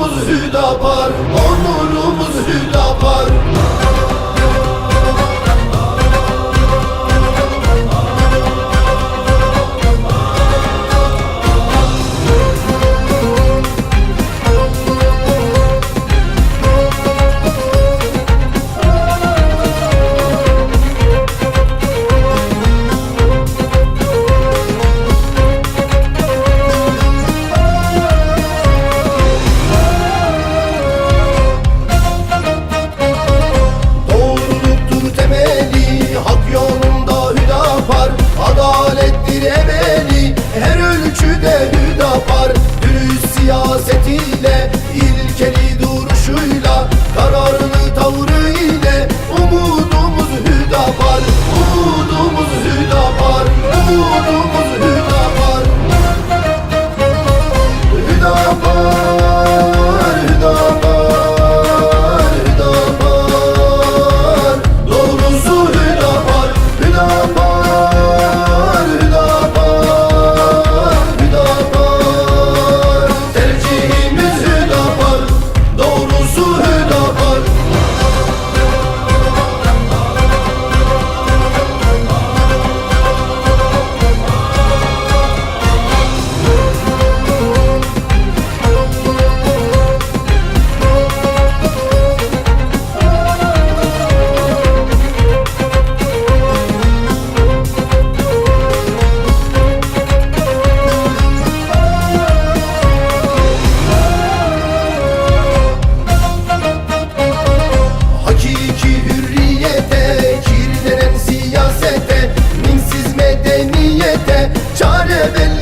Onurumuz Hüdapar Onurumuz Hüdapar. Siyasetiyle ilkeli duruşuyla Kararlı seven